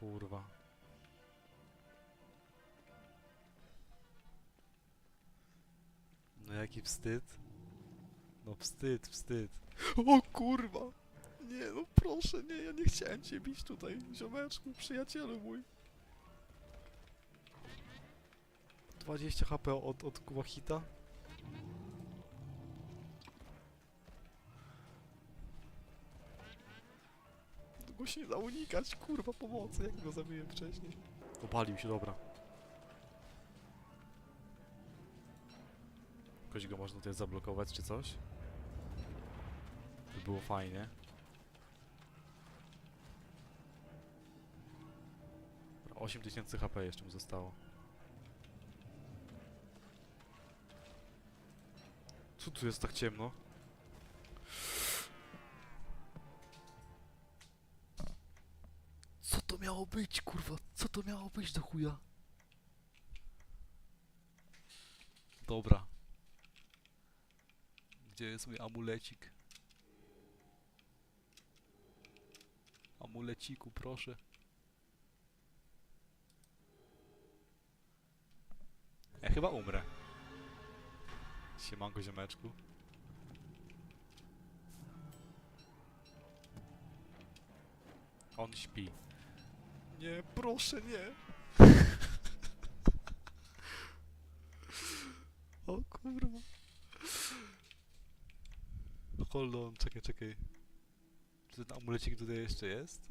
kurwa. No jaki wstyd. No wstyd, wstyd. O kurwa! Nie, no proszę, nie, ja nie chciałem cię bić tutaj, ziomeczku, przyjacielu mój. 20 HP od, od Kuwahita. Go się nie da unikać, kurwa pomocy, jak go zabiłem wcześniej. Opalił się, dobra. Jakoś go można tutaj zablokować czy coś? By było fajnie. Dobra, 8000 HP jeszcze mu zostało. Co tu jest tak ciemno? Miało być, kurwa? Co to miało być do chuja? Dobra. Gdzie jest mój amulecik? Amuleciku, proszę. Ja chyba umrę. Siemanko ziomeczku. On śpi. Nie, proszę nie. o kurwa. Hold on, czekaj, czekaj. Czy ten amulecik tutaj jeszcze jest?